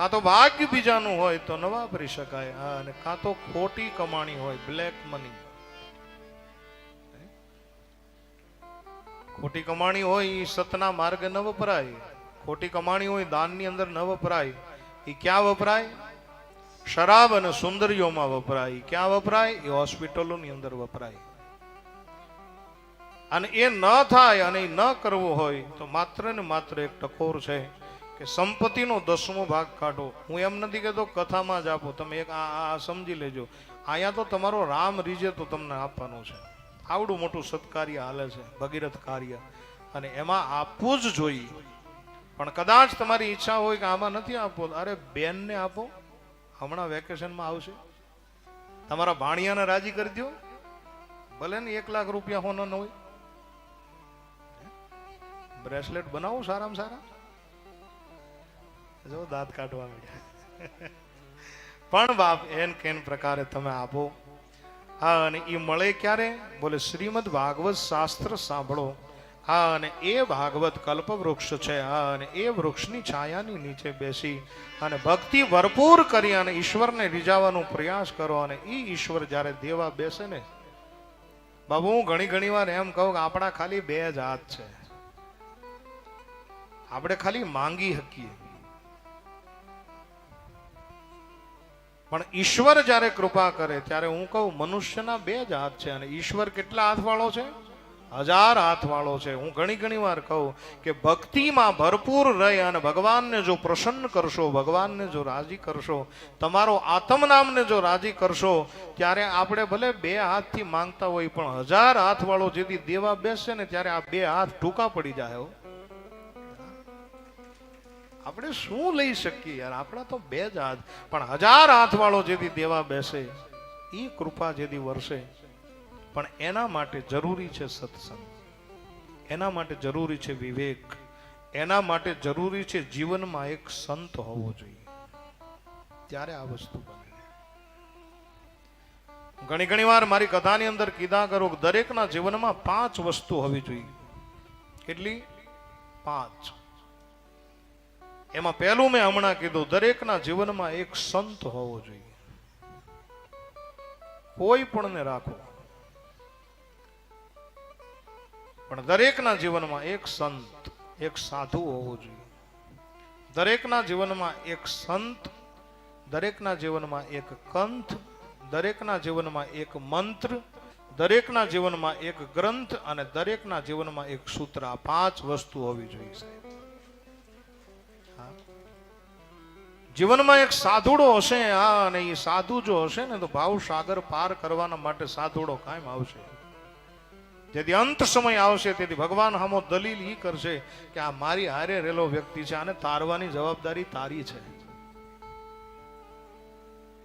કાં તો ભાગ્ય બીજાનું હોય તો ન વાપરી શકાય. હા, અને કાં તો ખોટી કમાણી હોય બ્લેક મની ખોટી કમાણી હોય એ સતના માર્ગે ન વપરાય. ખોટી કમાણી હોય દાનની અંદર ન વપરાય. એ ક્યાં વપરાય? શરાબ અને સુંદરીઓમાં વપરાય. ક્યાં વપરાય? એ હોસ્પિટલોની અંદર વપરાય. અને એ ન થાય અને એ ન કરવું હોય તો માત્ર ને માત્ર એક ટકોર છે. કે સંપત્તિનો દસમો ભાગ કાઢો. હું એમ નથી કહેતો, કથામાં જ આપો. તમે એક આ સમજી લેજો. અહીંયા તો તમારો રામ રીજે તો તમને આપવાનું છે. આવડું મોટું સત્કાર્ય હાલે છે, ભગીરથ કાર્ય. અને એમાં આપવું જ જોઈએ. પણ કદાચ તમારી ઈચ્છા હોય કે આમાં નથી આપવો, અરે બેનને આપો. હમણાં વેકેશનમાં આવશે. તમારા ભાણિયાને રાજી કરી દો ભલે ને એક લાખ રૂપિયા હોના ન હોય બ્રેસલેટ બનાવો સારામાં સારા. જો દાંત કાઢવા મળ્યા પણ બાપ એન કેન પ્રકારે તમે આપો. હા, અને એ મળે ક્યારે? બોલે, શ્રીમદ ભાગવત શાસ્ત્ર સાંભળો. હા, અને એ ભાગવત કલ્પવૃક્ષ છે. હા, અને એ વૃક્ષની છાયાની નીચે બેસી અને ભક્તિ ભરપૂર કરી અને ઈશ્વરને રીઝાવાનો પ્રયાસ કરો. અને એ ઈશ્વર જ્યારે દેવા બેસે ને, બાબુ, હું ઘણી ઘણી વાર એમ કહું કે આપણા ખાલી બે જ હાથ છે. આપણે ખાલી માંગી શકીએ. પણ ઈશ્વર જ્યારે કૃપા કરે, ત્યારે હું કહું, મનુષ્યના બે જ હાથ છે અને ઈશ્વર કેટલા હાથવાળો છે હજાર હાથવાળો છે હું ઘણી ઘણી વાર કહું કે ભક્તિમાં ભરપૂર રહી અને ભગવાનને જો પ્રસન્ન કરશો, ભગવાનને જો રાજી કરશો, તમારો આત્મનામને જો રાજી કરશો, ત્યારે આપણે ભલે બે હાથથી માંગતા હોય, પણ હજાર હાથવાળો જેથી દેવા બેસે ને ત્યારે આ બે હાથ ટૂંકા પડી જાય. આપણે શું લઈ શકીએ યાર? આપણા તો બે જ હાથ. પણ હજાર હાથવાળો જેથી દેવા બેસે એ કૃપા જેથી વરસે. પણ એના માટે જરૂરી છે સત્સંગ. એના માટે જરૂરી છે વિવેક. એના માટે જરૂરી છે જીવનમાં એક સંત હોવો જોઈએ. ત્યારે આ વસ્તુ બને. ઘણી ઘણી વાર મારી કથાની અંદર કીધા કરો દરેકના જીવનમાં પાંચ વસ્તુ હોવી જોઈએ. કેટલી? પાંચ. એમાં પહેલું મેં હમણાં કીધું, દરેકના જીવનમાં એક સંત હોવો જોઈએ. કોઈ પણ ને રાખો. પણ દરેકના જીવનમાં એક સંત, એક સાધુ હોવો જોઈએ. દરેકના જીવનમાં એક સંત, દરેકના જીવનમાં એક કંથ, દરેકના જીવનમાં એક મંત્ર, દરેકના જીવનમાં એક ગ્રંથ અને દરેકના જીવનમાં એક સૂત્ર. આ પાંચ વસ્તુ હોવી જોઈએ સાહેબ. જીવનમાં એક સાધુડો હશે, હા, અને એ સાધુ જો હશે ને, તો ભાવ સાગર પાર કરવાના માટે સાધુડો કાયમ આવશે. જેથી અંત સમય આવશે, તેથી ભગવાન હામો દલીલ એ કરશે કે આ મારી હારે રહેલો વ્યક્તિ છે, આને તારવાની જવાબદારી તારી છે.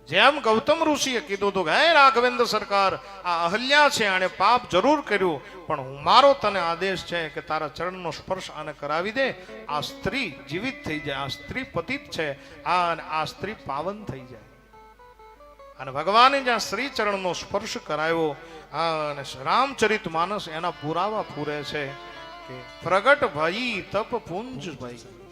જેમ ગૌતમ ઋષિએ કીધું હતું હે રાઘવેન્દ્ર સરકાર, આ અહલ્યા છે આણે પાપ જરૂર કર્યું, પણ હું મારો તને આદેશ છે કે તારા ચરણનો સ્પર્શ આને કરાવી દે. આ સ્ત્રી જીવિત થઈ જાય, આ સ્ત્રી પતિત છે, આ આ સ્ત્રી પાવન થઈ જાય. અને ભગવાને જ્યાં શ્રી ચરણનો સ્પર્શ કરાવ્યો આ અને રામચરિત માનસ એના પુરાવા પૂરે છે કે, પ્રગટ ભઈ તપ પુંજ ભઈ.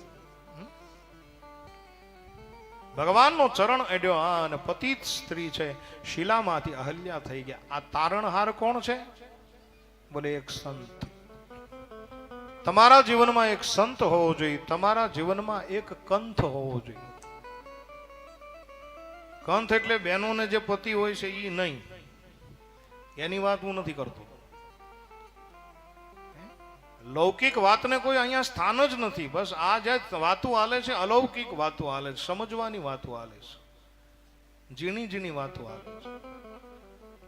ભગવાનનો ચરણ અડ્યો આ અને પતિત સ્ત્રી છે, શિલામાંથી અહલ્યા થઈ ગયા. આ તારણહાર કોણ છે? બોલે, એક સંત. તમારા જીવનમાં એક સંત હોવો જોઈએ. તમારા જીવનમાં એક કંથ હોવો જોઈએ. કંથ એટલે બહેનોને જે પતિ હોય છે એ નહીં. એની વાત હું નથી કરતો. લૌકિક વાતને કોઈ અહીંયા સ્થાન જ નથી. બસ આ જે વાતો હાલે છે, અલૌકિક વાતો હાલે છે, સમજવાની વાતો હાલે છે. ઝીણી ઝીણી વાતો હાલે છે.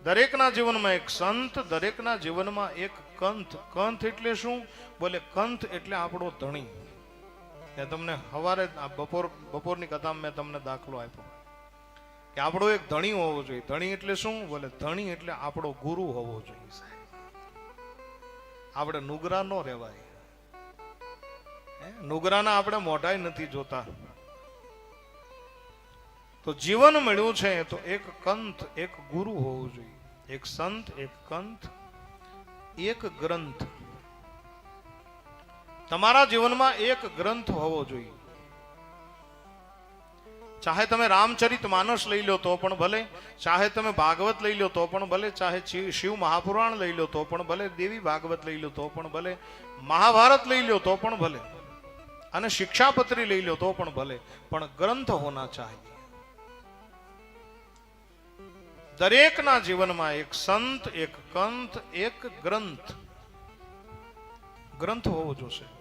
દરેકના જીવનમાં એક સંત, દરેકના જીવનમાં એક કંથ. કંથ એટલે શું? બોલે કંથ એટલે આપણો ધણી. મેં તમને સવારે બપોર, બપોરની કથામાં મેં તમને દાખલો આપ્યો. કે આપણો એક ધણી હોવો જોઈએ. ધણી એટલે શું? બોલે ધણી એટલે આપણો ગુરુ હોવો જોઈએ. આપણે નુગરા નો રહેવાય? નુગરાના આપણે મોઢાય નથી જોતા. તો જીવન મળ્યું છે તો એક કંથ, એક ગુરુ હોવું જોઈએ. એક સંત, એક કંથ, એક ગ્રંથ. તમારા જીવનમાં એક ગ્રંથ હોવો જોઈએ. ચાહે તમે રામચરિત માનસ લઈ લો તો પણ ભલે, ચાહે તમે ભાગવત લઈ લો તો પણ ભલે, ચાહે શિવ મહાપુરાણ લઈ લો તો પણ ભલે, દેવી ભાગવત લઈ લો તો પણ ભલે, મહાભારત લઈ લો તો પણ ભલે અને શિક્ષાપત્રી લઈ લો તો પણ ભલે, પણ ગ્રંથ હોના ચાહીએ. દરેકના જીવનમાં એક સંત, એક કંથ એક ગ્રંથ. ગ્રંથ હોવો જોશે.